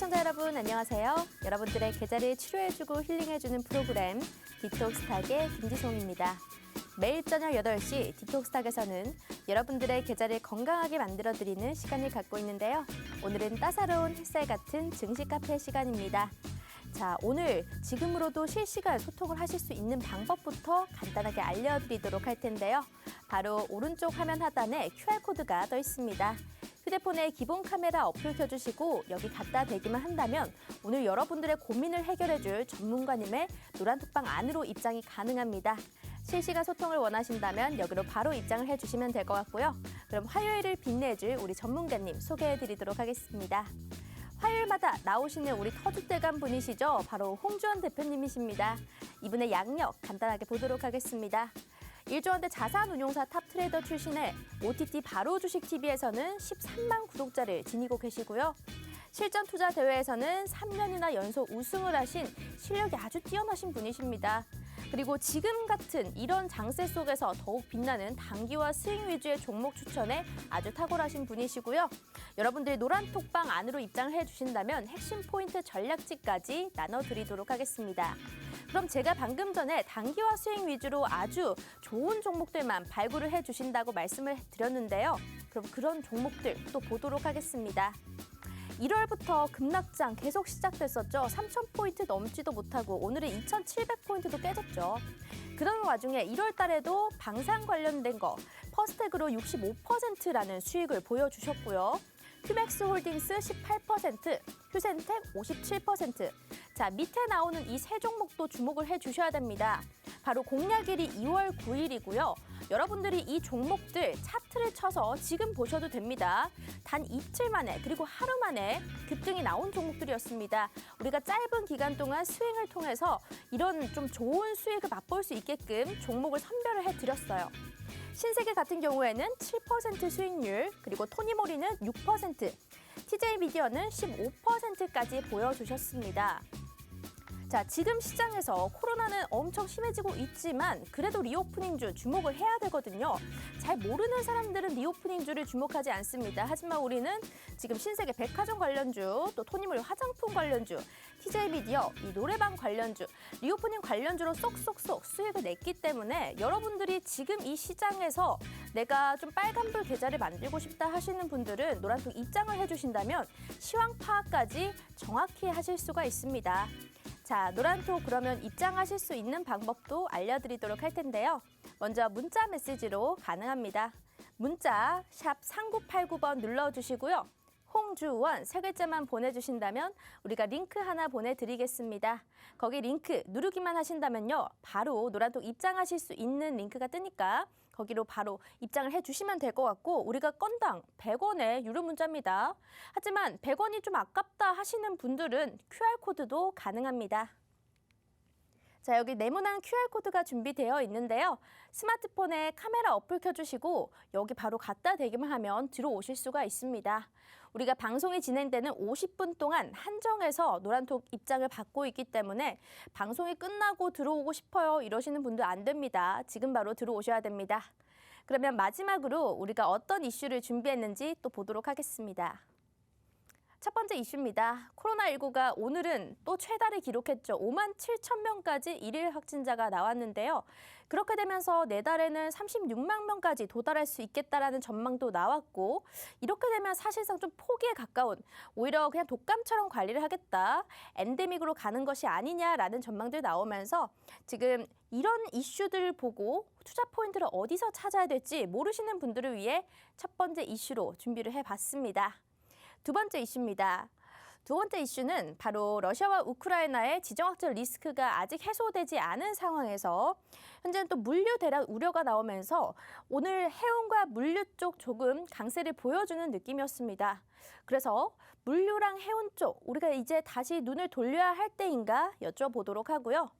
시청자 여러분 안녕하세요. 여러분들의 계좌를 치료해주고 힐링해주는 프로그램 디톡스탁의 김지송입니다. 매일 저녁 8시 디톡스탁에서는 여러분들의 계좌를 건강하게 만들어드리는 시간을 갖고 있는데요. 오늘은 따사로운 햇살 같은 증식 카페 시간입니다. 자, 오늘 지금으로도 실시간 소통을 하실 수 있는 방법부터 간단하게 알려드리도록 할 텐데요. 바로 오른쪽 화면 하단에 QR코드가 떠 있습니다. 휴대폰에 기본 카메라 어플 켜주시고 여기 갖다 대기만 한다면 오늘 여러분들의 고민을 해결해줄 전문가님의 노란톡방 안으로 입장이 가능합니다. 실시간 소통을 원하신다면 여기로 바로 입장을 해주시면 될 것 같고요. 그럼 화요일을 빛내줄 우리 전문가님 소개해드리도록 하겠습니다. 화요일마다 나오시는 우리 터줏대감 분이시죠. 바로 홍주원 대표님이십니다. 이분의 양력 간단하게 보도록 하겠습니다. 일조원대 자산운용사 탑트레이더 출신의 OTT 바로 주식TV에서는 13만 구독자를 지니고 계시고요. 실전 투자 대회에서는 3년이나 연속 우승을 하신 실력이 아주 뛰어나신 분이십니다. 그리고 지금 같은 이런 장세 속에서 더욱 빛나는 단기와 스윙 위주의 종목 추천에 아주 탁월하신 분이시고요. 여러분들이 노란 톡방 안으로 입장을 해주신다면 핵심 포인트 전략지까지 나눠드리도록 하겠습니다. 그럼 제가 방금 전에 단기와 스윙 위주로 아주 좋은 종목들만 발굴을 해 주신다고 말씀을 드렸는데요. 그럼 그런 종목들 또 보도록 하겠습니다. 1월부터 급락장 계속 시작됐었죠. 3,000포인트 넘지도 못하고 오늘은 2,700포인트도 깨졌죠. 그런 와중에 1월 달에도 방산 관련된 거 퍼스텍으로 65%라는 수익을 보여주셨고요. 휴맥스 홀딩스 18%, 휴센텍 57%. 자, 밑에 나오는 이 세 종목도 주목을 해 주셔야 됩니다. 바로 공략일이 2월 9일이고요. 여러분들이 이 종목들 차트를 쳐서 지금 보셔도 됩니다. 단 이틀 만에 그리고 하루 만에 급등이 나온 종목들이었습니다. 우리가 짧은 기간 동안 스윙을 통해서 이런 좀 좋은 수익을 맛볼 수 있게끔 종목을 선별을 해드렸어요. 신세계 같은 경우에는 7% 수익률, 그리고 토니모리는 6%, TJ 미디어는 15%까지 보여주셨습니다. 자, 지금 시장에서 코로나는 엄청 심해지고 있지만 그래도 리오프닝주 주목을 해야 되거든요. 잘 모르는 사람들은 리오프닝주를 주목하지 않습니다. 하지만 우리는 지금 신세계 백화점 관련주, 또 토니몰 화장품 관련주, TJ 미디어, 이 노래방 관련주, 리오프닝 관련주로 쏙쏙쏙 수익을 냈기 때문에 여러분들이 지금 이 시장에서 내가 좀 빨간불 계좌를 만들고 싶다 하시는 분들은 노란톡 입장을 해주신다면 시황 파악까지 정확히 하실 수가 있습니다. 자, 노란톡 그러면 입장하실 수 있는 방법도 알려드리도록 할 텐데요. 먼저 문자 메시지로 가능합니다. 문자 샵 3989번 눌러주시고요. 홍주원 세 글자만 보내주신다면 우리가 링크 하나 보내드리겠습니다. 거기 링크 누르기만 하신다면요. 바로 노란톡 입장하실 수 있는 링크가 뜨니까 거기로 바로 입장을 해주시면 될 것 같고 우리가 건당 100원의 유료 문자입니다. 하지만 100원이 좀 아깝다 하시는 분들은 QR코드도 가능합니다. 자, 여기 네모난 QR코드가 준비되어 있는데요. 스마트폰에 카메라 어플 켜주시고 여기 바로 갖다 대기만 하면 들어오실 수가 있습니다. 우리가 방송이 진행되는 50분 동안 한정해서 노란톡 입장을 받고 있기 때문에 방송이 끝나고 들어오고 싶어요 이러시는 분들 안 됩니다. 지금 바로 들어오셔야 됩니다. 그러면 마지막으로 우리가 어떤 이슈를 준비했는지 또 보도록 하겠습니다. 첫 번째 이슈입니다. 코로나19가 오늘은 또 최다를 기록했죠. 5만 7천 명까지 일일 확진자가 나왔는데요. 그렇게 되면서 내달에는 36만 명까지 도달할 수 있겠다라는 전망도 나왔고 이렇게 되면 사실상 좀 포기에 가까운 오히려 그냥 독감처럼 관리를 하겠다. 엔데믹으로 가는 것이 아니냐라는 전망들 나오면서 지금 이런 이슈들을 보고 투자 포인트를 어디서 찾아야 될지 모르시는 분들을 위해 첫 번째 이슈로 준비를 해봤습니다. 두 번째 이슈입니다. 두 번째 이슈는 바로 러시아와 우크라이나의 지정학적 리스크가 아직 해소되지 않은 상황에서 현재는 또 물류 대략 우려가 나오면서 오늘 해운과 물류 쪽 조금 강세를 보여주는 느낌이었습니다. 그래서 물류랑 해운 쪽 우리가 이제 다시 눈을 돌려야 할 때인가 여쭤보도록 하고요.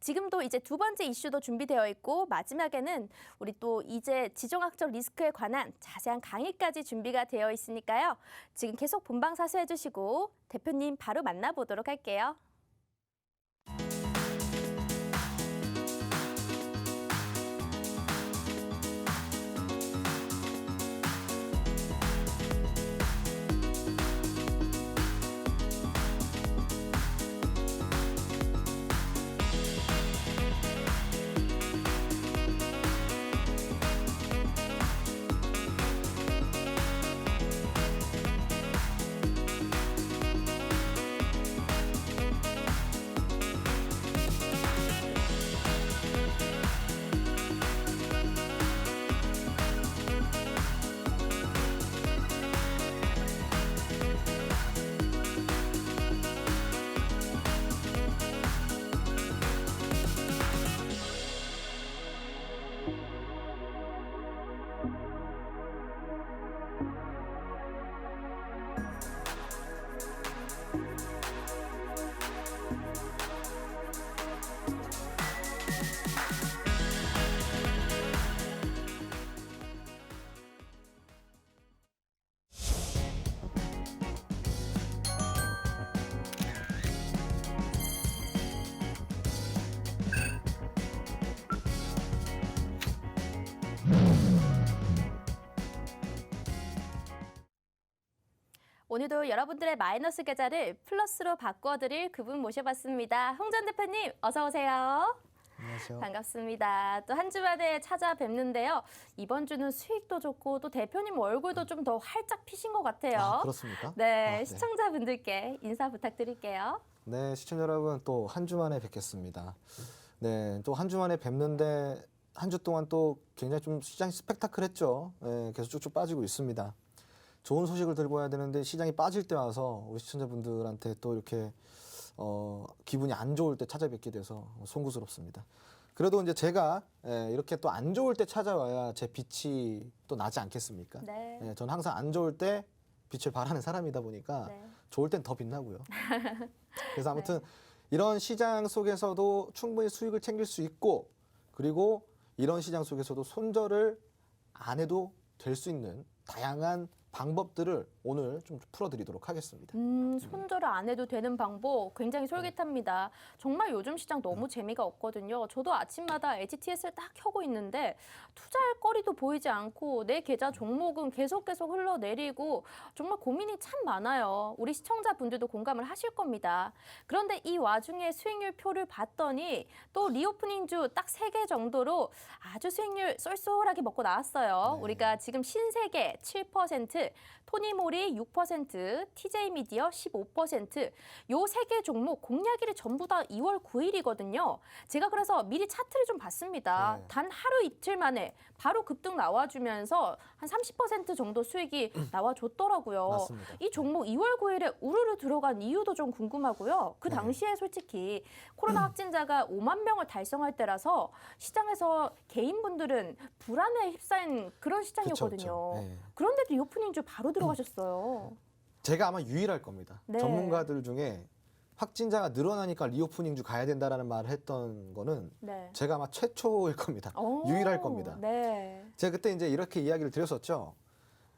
지금도 이제 두 번째 이슈도 준비되어 있고 마지막에는 우리 또 이제 지정학적 리스크에 관한 자세한 강의까지 준비가 되어 있으니까요. 지금 계속 본방 사수해 주시고 대표님 바로 만나보도록 할게요. 오늘도 여러분들의 마이너스 계좌를 플러스로 바꿔드릴 그분 모셔봤습니다. 홍전 대표님 어서 오세요. 안녕하세요. 반갑습니다. 또 한 주만에 찾아뵙는데요. 이번 주는 수익도 좋고 또 대표님 얼굴도 좀 더 활짝 피신 것 같아요. 아, 그렇습니까? 네, 아, 시청자분들께 인사 부탁드릴게요. 네, 시청자 여러분 또 한 주 만에 뵙겠습니다. 네, 또 한 주 만에 뵙는데 한 주 동안 또 굉장히 좀 시장이 스펙타클했죠. 네, 계속 쭉쭉 빠지고 있습니다. 좋은 소식을 들고 와야 되는데 시장이 빠질 때 와서 우리 시청자분들한테 또 이렇게 어, 기분이 안 좋을 때 찾아뵙게 돼서 송구스럽습니다. 그래도 이제 제가 예, 이렇게 또 안 좋을 때 찾아와야 제 빛이 또 나지 않겠습니까? 네. 예, 저는 항상 안 좋을 때 빛을 발하는 사람이다 보니까 네. 좋을 땐 더 빛나고요. 그래서 아무튼 이런 시장 속에서도 충분히 수익을 챙길 수 있고 그리고 이런 시장 속에서도 손절을 안 해도 될 수 있는 다양한 방법들을 오늘 좀 풀어드리도록 하겠습니다. 음, 손절을 안 해도 되는 방법 굉장히 솔깃합니다. 정말 요즘 시장 너무 재미가 없거든요. 저도 아침마다 HTS를 딱 켜고 있는데 투자할 거리도 보이지 않고 내 계좌 종목은 계속 계속 흘러내리고 정말 고민이 참 많아요. 우리 시청자분들도 공감을 하실 겁니다. 그런데 이 와중에 수익률 표를 봤더니 또 리오프닝주 딱 세 개 정도로 아주 수익률 쏠쏠하게 먹고 나왔어요. 네. 우리가 지금 신세계 7%, 토니모리 6%, TJ 미디어 15%, 요 세 개 종목 공략일이 전부 다 2월 9일이거든요. 제가 그래서 미리 차트를 좀 봤습니다. 네. 단 하루 이틀 만에 바로 급등 나와주면서 한 30% 정도 수익이 나와줬더라고요. 맞습니다. 이 종목 2월 9일에 우르르 들어간 이유도 좀 궁금하고요. 그 네. 당시에 솔직히 코로나 확진자가 5만 명을 달성할 때라서 시장에서 개인분들은 불안에 휩싸인 그런 시장이었거든요. 그쵸, 그쵸. 네. 그런데도 리오프닝 주 바로 들어가셨어요. 제가 아마 유일할 겁니다. 네. 전문가들 중에 확진자가 늘어나니까 리오프닝 주 가야 된다라는 말을 했던 거는 네. 제가 아마 최초일 겁니다. 오, 유일할 겁니다. 네. 제가 그때 이제 이렇게 이야기를 드렸었죠.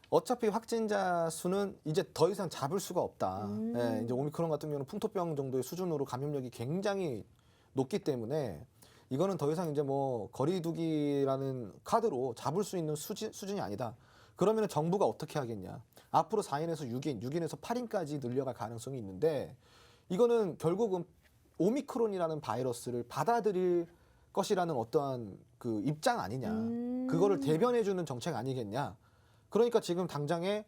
어차피 확진자 수는 이제 더 이상 잡을 수가 없다. 음. 예, 이제 오미크론 같은 경우는 풍토병 정도의 수준으로 감염력이 굉장히 높기 때문에 이거는 더 이상 이제 뭐 거리두기라는 카드로 잡을 수 있는 수지, 수준이 아니다. 그러면 정부가 어떻게 하겠냐? 앞으로 4인에서 6인, 6인에서 8인까지 늘려갈 가능성이 있는데 이거는 결국은 오미크론이라는 바이러스를 받아들일 것이라는 어떠한 그 입장 아니냐. 음. 그거를 대변해주는 정책 아니겠냐. 그러니까 지금 당장에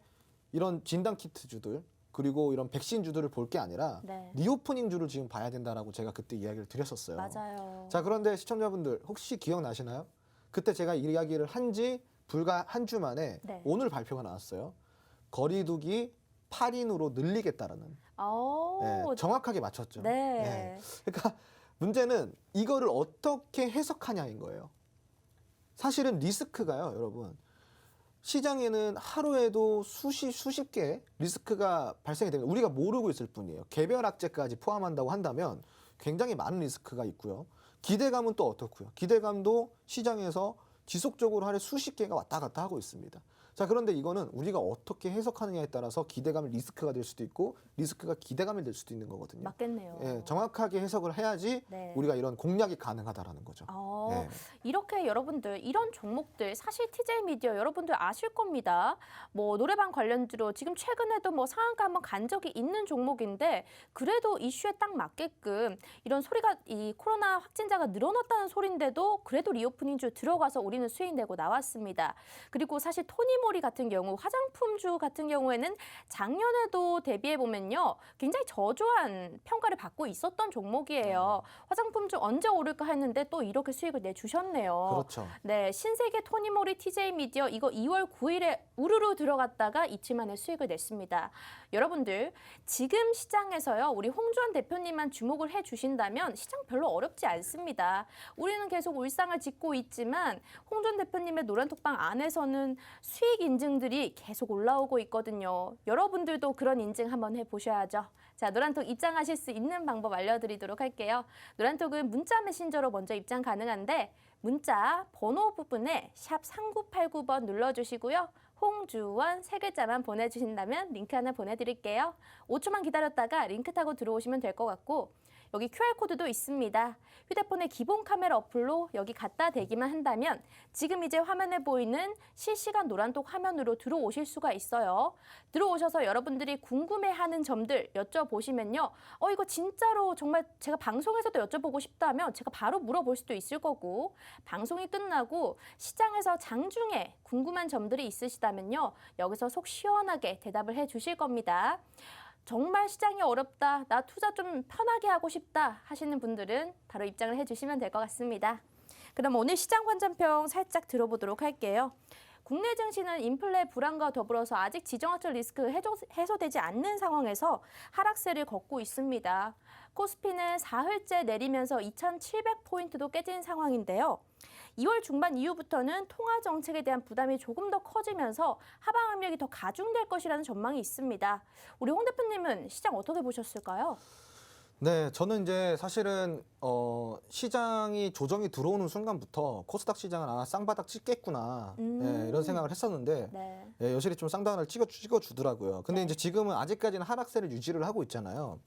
이런 진단 키트주들 그리고 이런 백신 주들을 볼 게 아니라 네. 리오프닝 주를 지금 봐야 된다라고 제가 그때 이야기를 드렸었어요. 맞아요. 자 그런데 시청자분들 혹시 기억나시나요? 그때 제가 이 이야기를 한지 불과 한 주 만에 네. 오늘 발표가 나왔어요. 거리두기 8인으로 늘리겠다라는 오, 네, 정확하게 맞췄죠. 네. 네. 그러니까 문제는 이거를 어떻게 해석하냐인 거예요. 사실은 리스크가요, 여러분. 시장에는 하루에도 수십 수십 개 리스크가 발생이 됩니다. 우리가 모르고 있을 뿐이에요. 개별 악재까지 포함한다고 한다면 굉장히 많은 리스크가 있고요. 기대감은 또 어떻고요? 기대감도 시장에서 지속적으로 하루에 수십 개가 왔다 갔다 하고 있습니다. 자, 그런데 이거는 우리가 어떻게 해석하느냐에 따라서 기대감이 리스크가 될 수도 있고 리스크가 기대감이 될 수도 있는 거거든요. 맞겠네요. 예, 정확하게 해석을 해야지 네. 우리가 이런 공략이 가능하다라는 거죠. 어, 예. 이렇게 여러분들 이런 종목들 사실 TJ 미디어 여러분들 아실 겁니다. 뭐 노래방 관련주로 지금 최근에도 뭐 상한가 한번 간 적이 있는 종목인데 그래도 이슈에 딱 맞게끔 이런 소리가 이 코로나 확진자가 늘어났다는 소리인데도 그래도 리오프닝주 들어가서 우리는 수익 내고 나왔습니다. 그리고 사실 토니 모리 같은 경우 화장품주 같은 경우에는 작년에도 대비해 보면요 굉장히 저조한 평가를 받고 있었던 종목이에요. 화장품주 언제 오를까 했는데 또 이렇게 수익을 내 주셨네요. 그렇죠. 네, 신세계 토니모리 TJ 미디어 이거 2월 9일에 우르르 들어갔다가 이틀 만에 수익을 냈습니다. 여러분들 지금 시장에서요 우리 홍주환 대표님만 주목을 해 주신다면 시장 별로 어렵지 않습니다. 우리는 계속 울상을 짓고 있지만 홍주환 대표님의 노란 톡방 안에서는 수익 인증들이 계속 올라오고 있거든요. 여러분들도 그런 인증 한번 해보셔야죠. 자, 노란톡 입장하실 수 있는 방법 알려드리도록 할게요. 노란톡은 문자 메신저로 먼저 입장 가능한데 문자 번호 부분에 샵 3989번 눌러주시고요. 홍주원 세 글자만 보내주신다면 링크 하나 보내드릴게요. 5초만 기다렸다가 링크 타고 들어오시면 될 것 같고 여기 QR코드도 있습니다. 휴대폰의 기본 카메라 어플로 여기 갖다 대기만 한다면 지금 이제 화면에 보이는 실시간 노란톡 화면으로 들어오실 수가 있어요. 들어오셔서 여러분들이 궁금해하는 점들 여쭤보시면요. 어, 이거 진짜로 정말 제가 방송에서도 여쭤보고 싶다면 제가 바로 물어볼 수도 있을 거고 방송이 끝나고 시장에서 장중에 궁금한 점들이 있으시다면요. 여기서 속 시원하게 대답을 해 주실 겁니다. 정말 시장이 어렵다, 나 투자 좀 편하게 하고 싶다 하시는 분들은 바로 입장을 해 주시면 될 것 같습니다. 그럼 오늘 시장 관전평 살짝 들어보도록 할게요. 국내 증시는 인플레 불안과 더불어서 아직 지정학적 리스크 해소, 해소 되지 않는 상황에서 하락세를 걷고 있습니다. 코스피는 사흘째 내리면서 2,700포인트도 깨진 상황인데요. 2월 중반 이후부터는 통화 정책에 대한 부담이 조금 더 커지면서 하방 압력이 더 가중될 것이라는 전망이 있습니다. 우리 홍 대표님은 시장 어떻게 보셨을까요? 네, 저는 이제 사실은 어, 시장이 조정이 들어오는 순간부터 코스닥 시장은 아 쌍바닥 찍겠구나 음. 예, 이런 생각을 했었는데 네. 예, 여실히 좀 찍어 찍어 주더라고요. 근데 네. 이제 지금은 아직까지는 하락세를 유지를 하고 있잖아요.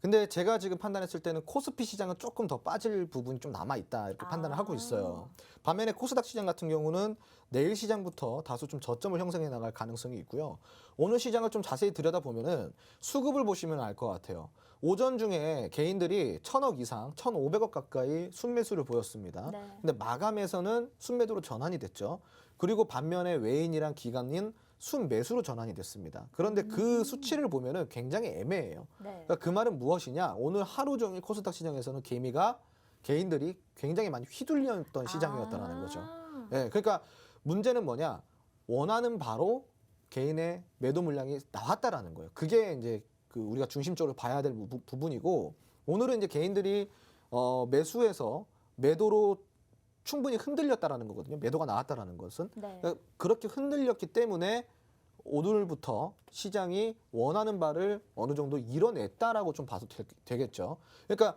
근데 제가 지금 판단했을 때는 코스피 시장은 조금 더 빠질 부분이 좀 남아 있다 이렇게 판단을 하고 아. 있어요. 반면에 코스닥 시장 같은 경우는 내일 시장부터 다소 좀 저점을 형성해 나갈 가능성이 있고요. 오늘 시장을 좀 자세히 들여다 보면은 수급을 보시면 알 것 같아요. 오전 중에 개인들이 천억 이상, 천오백억 가까이 순매수를 보였습니다. 네. 근데 마감에서는 순매도로 전환이 됐죠. 그리고 반면에 외인이랑 기관인 순매수로 전환이 됐습니다. 그런데 그 수치를 보면은 굉장히 애매해요. 네. 그러니까 그 말은 무엇이냐? 오늘 하루 종일 코스닥 시장에서는 개미가 개인들이 굉장히 많이 휘둘렸던 시장이었다라는 거죠. 아. 예, 그러니까 문제는 뭐냐? 원하는 바로 개인의 매도 물량이 나왔다라는 거예요. 그게 이제 그 우리가 중심적으로 봐야 될 부- 부분이고 오늘은 이제 개인들이 어, 매수해서 매도로 충분히 흔들렸다라는 거거든요. 매도가 나왔다라는 것은 네. 그러니까 그렇게 흔들렸기 때문에 오늘부터 시장이 원하는 바를 어느 정도 이뤄냈다라고 좀 봐도 되, 겠죠 그러니까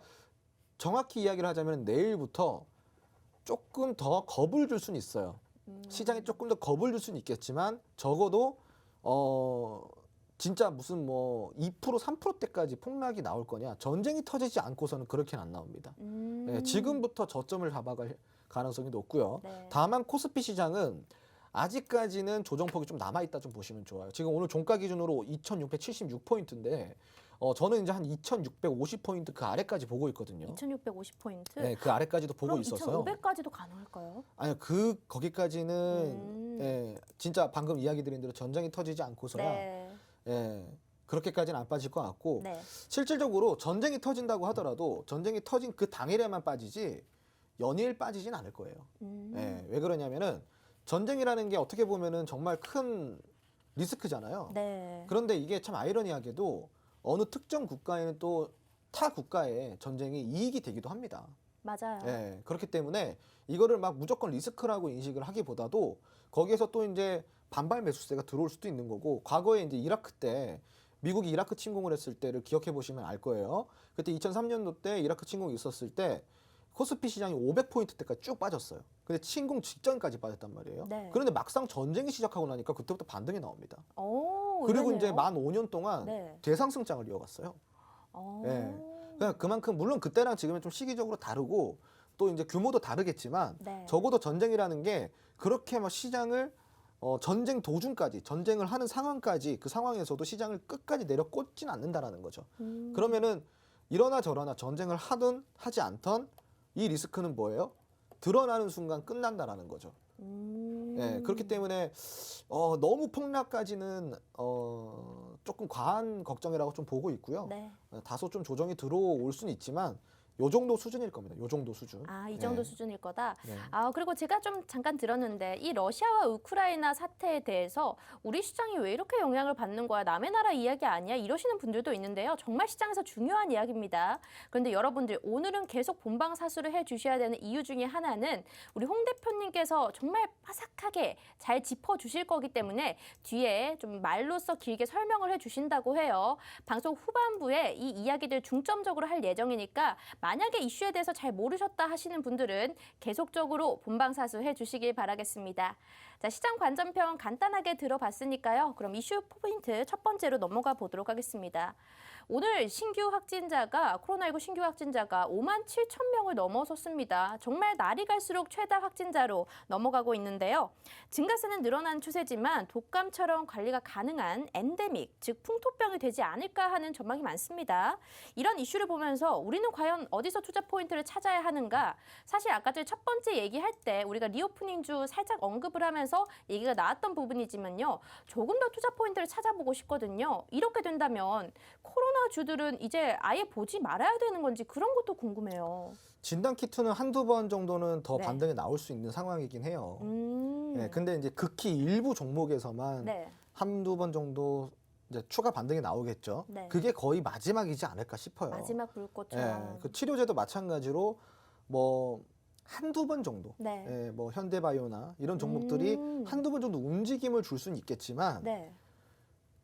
정확히 이야기를 하자면 내일부터 조금 더 겁을 줄 수는 있어요. 음. 시장에 조금 더 겁을 줄 수는 있겠지만 적어도 어 진짜 무슨 뭐 2% 3%대까지 폭락이 나올 거냐 전쟁이 터지지 않고서는 그렇게는 안 나옵니다. 음. 예, 지금부터 저점을 잡아갈 가능성이 높고요. 네. 다만 코스피 시장은 아직까지는 조정폭이 좀 남아 있다 좀 보시면 좋아요. 지금 오늘 종가 기준으로 2,676포인트인데 어 저는 이제 한 2,650포인트 그 아래까지 보고 있거든요. 2,650포인트. 네, 그 아래까지도 보고 있어서요. 2,500까지도 가능할까요? 아니요, 그 거기까지는 음. 예, 진짜 방금 이야기 드린 대로 전쟁이 터지지 않고서야 네. 예, 그렇게까지는 안 빠질 것 같고 네. 실질적으로 전쟁이 터진다고 하더라도 전쟁이 터진 그 당일에만 빠지지 연일 빠지진 않을 거예요. 음. 예, 왜 그러냐면은 전쟁이라는 게 어떻게 보면은 정말 큰 리스크잖아요. 네. 그런데 이게 참 아이러니하게도 어느 특정 국가에는 또 타 국가의 전쟁이 이익이 되기도 합니다. 맞아요. 예, 그렇기 때문에 이거를 막 무조건 리스크라고 인식을 하기보다도 거기에서 또 이제 반발 매수세가 들어올 수도 있는 거고 과거에 이제 이라크 때 미국이 이라크 침공을 했을 때를 기억해 보시면 알 거예요. 그때 2003년도 때 이라크 침공이 있었을 때 코스피 시장이 500포인트대까지 쭉 빠졌어요. 근데 침공 직전까지 빠졌단 말이에요. 네. 그런데 막상 전쟁이 시작하고 나니까 그때부터 반등이 나옵니다. 오, 그리고. 이제 만 5년 동안 네. 대상승장을 이어갔어요. 어. 예. 그러니까 그만큼 물론 그때랑 지금은 좀 시기적으로 다르고 또 이제 규모도 다르겠지만 네. 적어도 전쟁이라는 게 그렇게 막 시장을 어, 전쟁 도중까지 전쟁을 하는 상황까지 그 상황에서도 시장을 끝까지 내려 꽂진 않는다라는 거죠. 음. 그러면은 이러나 저러나 전쟁을 하든 하지 않던 이 리스크는 뭐예요? 드러나는 순간 끝난다라는 거죠. 음. 예, 그렇기 때문에 어, 너무 폭락까지는 어, 조금 과한 걱정이라고 좀 보고 있고요. 네. 어, 다소 좀 조정이 들어올 수는 있지만 요 정도 수준일 겁니다. 요 정도 수준. 아, 이 정도 네. 수준일 거다. 네. 아, 그리고 제가 좀 잠깐 들었는데 이 러시아와 우크라이나 사태에 대해서 우리 시장이 왜 이렇게 영향을 받는 거야? 남의 나라 이야기 아니야? 이러시는 분들도 있는데요. 정말 시장에서 중요한 이야기입니다. 그런데 여러분들 오늘은 계속 본방 사수를 해 주셔야 되는 이유 중에 하나는 우리 홍 대표님께서 정말 빠삭하게 잘 짚어 주실 거기 때문에 뒤에 좀 말로써 길게 설명을 해 주신다고 해요. 방송 후반부에 이 이야기들 중점적으로 할 예정이니까 만약에 이슈에 대해서 잘 모르셨다 하시는 분들은 계속적으로 본방사수 해 주시길 바라겠습니다. 자, 시장 관전평 간단하게 들어봤으니까요. 그럼 이슈 포인트 첫 번째로 넘어가 보도록 하겠습니다. 오늘 신규 확진자가 코로나19 신규 확진자가 5만 7천 명을 넘어섰습니다. 정말 날이 갈수록 최다 확진자로 넘어가고 있는데요. 증가세는 늘어난 추세지만 독감처럼 관리가 가능한 엔데믹, 즉 풍토병이 되지 않을까 하는 전망이 많습니다. 이런 이슈를 보면서 우리는 과연 어디서 투자 포인트를 찾아야 하는가? 사실 아까 전에 첫 번째 얘기할 때 우리가 리오프닝주 살짝 언급을 하면서 얘기가 나왔던 부분이지만요. 조금 더 투자 포인트를 찾아보고 싶거든요. 이렇게 된다면 코로나 주들은 이제 아예 보지 말아야 되는 건지 그런 것도 궁금해요. 진단 키트는 한두 번 정도는 더 네. 반등이 나올 수 있는 상황이긴 해요. 음. 예, 근데 이제 극히 일부 종목에서만 네. 한두 번 정도 이제 추가 반등이 나오겠죠. 네. 그게 거의 마지막이지 않을까 싶어요. 마지막 불꽃처럼. 예, 그 치료제도 마찬가지로 뭐 한두 번 정도. 네. 예, 뭐 현대바이오나 이런 종목들이 음. 한두 번 정도 움직임을 줄 수는 있겠지만 네.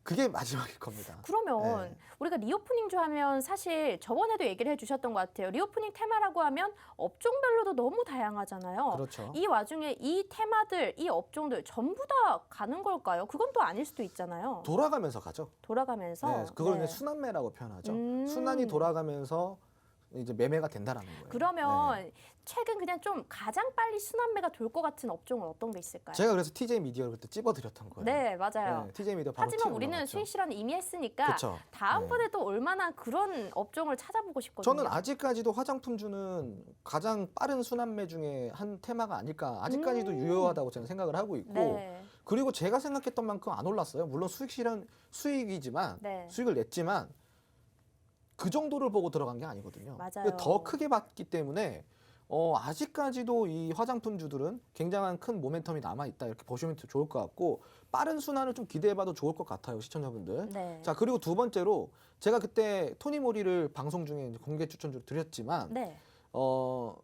그게 마지막일 겁니다. 그러면 네. 우리가 리오프닝주 하면 사실 저번에도 얘기를 해주셨던 것 같아요. 리오프닝 테마라고 하면 업종별로도 너무 다양하잖아요. 그렇죠. 이 와중에 이 테마들, 이 업종들 전부 다 가는 걸까요? 그건 또 아닐 수도 있잖아요. 돌아가면서 가죠. 돌아가면서. 네, 그걸 네. 이제 순환매라고 표현하죠. 음. 순환이 돌아가면서 이제 매매가 된다라는 거예요. 그러면 네. 최근 그냥 좀 가장 빨리 순환매가 돌 것 같은 업종은 어떤 게 있을까요? 제가 그래서 TJ 미디어를 그때 찝어드렸던 거예요. 네, 맞아요. 네, TJ 미디어 하지만 우리는. 수익 실현 이미 했으니까 그렇죠. 다음번에 또 얼마나 그런 업종을 찾아보고 싶거든요. 저는 아직까지도 화장품 주는 가장 빠른 순환매 중에 한 테마가 아닐까. 아직까지도 음. 유효하다고 저는 생각을 하고 있고. 네. 그리고 제가 생각했던 만큼 안 올랐어요. 물론 수익 실현 수익이지만 네. 수익을 냈지만 그 정도를 보고 들어간 게 아니거든요. 맞아요. 더 크게 봤기 때문에 어, 아직까지도 이 화장품주들은 굉장한 큰 모멘텀이 남아 있다 이렇게 보시면 좋을 것 같고 빠른 순환을 좀 기대해봐도 좋을 것 같아요 시청자분들. 네. 자 그리고 두 번째로 제가 그때 토니 모리를 방송 중에 공개 추천주로 드렸지만 네. 어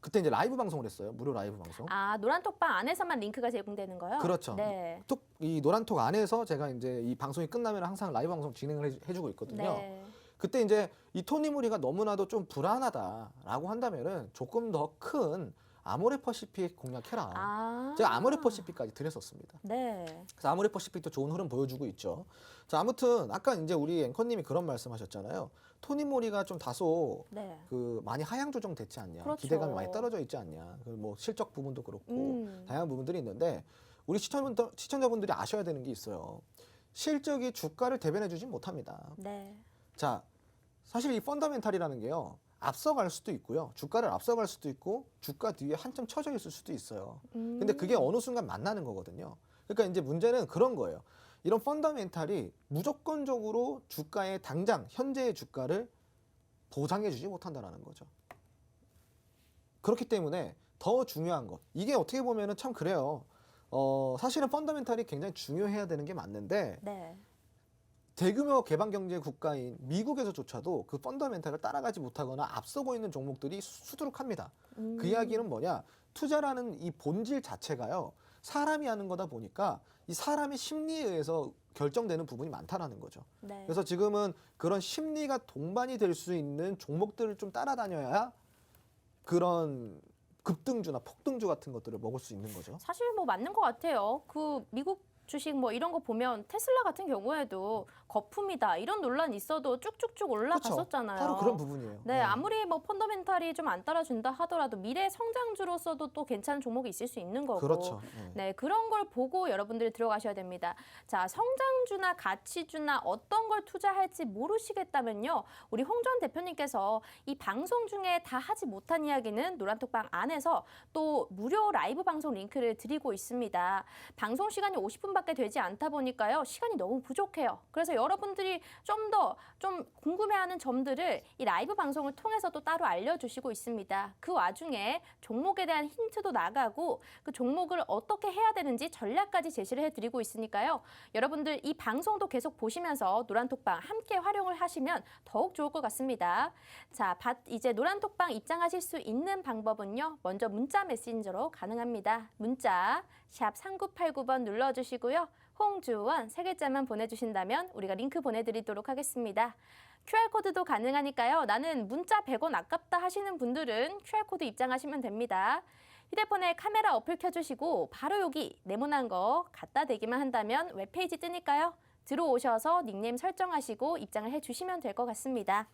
그때 이제 라이브 방송을 했어요 무료 라이브 방송. 아 노란 톡방 안에서만 링크가 제공되는 거요? 그렇죠. 네. 톡, 이 노란톡 안에서 제가 이제 이 방송이 끝나면 항상 라이브 방송 진행을 해, 해주고 있거든요. 네. 그때 이제 이 토니 모리가 너무나도 좀 불안하다라고 한다면은 조금 더 큰 아모레 퍼시픽 공략해라. 아. 제가 아모레 퍼시픽까지 드렸었습니다. 네. 그래서 아모레 퍼시픽도 좋은 흐름 보여주고 있죠. 자 아무튼 아까 이제 우리 앵커님이 그런 말씀하셨잖아요. 토니 모리가 좀 다소 네. 그 많이 하향 조정됐지 않냐, 그렇죠. 기대감이 많이 떨어져 있지 않냐, 그 뭐 실적 부분도 그렇고 음. 다양한 부분들이 있는데 우리 시청자분들, 시청자분들이 아셔야 되는 게 있어요. 실적이 주가를 대변해주지 못합니다. 네. 자, 사실 이 펀더멘탈이라는 게요. 앞서갈 수도 있고요. 주가를 앞서갈 수도 있고 주가 뒤에 한참 쳐져 있을 수도 있어요. 음. 근데 그게 어느 순간 만나는 거거든요. 그러니까 이제 문제는 그런 거예요. 이런 펀더멘탈이 무조건적으로 주가의 당장 현재의 주가를 보장해 주지 못한다라는 거죠. 그렇기 때문에 더 중요한 것 이게 어떻게 보면은 참 그래요. 어 사실은 펀더멘탈이 굉장히 중요해야 되는 게 맞는데 네. 대규모 개방 경제 국가인 미국에서조차도 그 펀더멘탈을 따라가지 못하거나 앞서고 있는 종목들이 수- 수두룩합니다. 음. 그 이야기는 뭐냐? 투자라는 이 본질 자체가요. 사람이 하는 거다 보니까 이 사람의 심리에 의해서 결정되는 부분이 많다라는 거죠. 네. 그래서 지금은 그런 심리가 동반이 될 수 있는 종목들을 좀 따라다녀야 그런 급등주나 폭등주 같은 것들을 먹을 수 있는 거죠. 사실 뭐 맞는 것 같아요. 그 미국 주식 뭐 이런 거 보면 테슬라 같은 경우에도 거품이다 이런 논란 있어도 쭉쭉쭉 올라갔었잖아요. 바로 그런 부분이에요. 네, 아무리 뭐 펀더멘탈이 좀 안 따라준다 하더라도 미래 성장주로서도 또 괜찮은 종목이 있을 수 있는 거고. 그렇죠. 네. 네, 그런 걸 보고 여러분들이 들어가셔야 됩니다. 자, 성장주나 가치주나 어떤 걸 투자할지 모르시겠다면요. 우리 홍 전 대표님께서 이 방송 중에 다 하지 못한 이야기는 노란톡방 안에서 또 무료 라이브 방송 링크를 드리고 있습니다. 방송 시간이 50분 밖에 되지 않다 보니까요. 시간이 너무 부족해요. 그래서 여러분들이 좀더좀 궁금해하는 점들을 이 라이브 방송을 통해서 또 따로 알려주시고 있습니다. 그 와중에 종목에 대한 힌트도 나가고 그 종목을 어떻게 해야 되는지 전략까지 제시를 해드리고 있으니까요. 여러분들 이 방송도 계속 보시면서 노란톡방 함께 활용을 하시면 더욱 좋을 것 같습니다. 자, 밭- 이제 노란톡방 입장하실 수 있는 방법은요. 먼저 문자 메신저로 가능합니다. 문자 샵 3989번 눌러 주시고요. 홍주원 세 글자만 보내주신다면 우리가 링크 보내드리도록 하겠습니다. QR코드도 가능하니까요. 나는 문자 100원 아깝다 하시는 분들은 QR코드 입장하시면 됩니다. 휴대폰에 카메라 어플 켜주시고 바로 여기 네모난 거 갖다 대기만 한다면 웹페이지 뜨니까요. 들어오셔서 닉네임 설정하시고 입장을 해주시면 될 것 같습니다.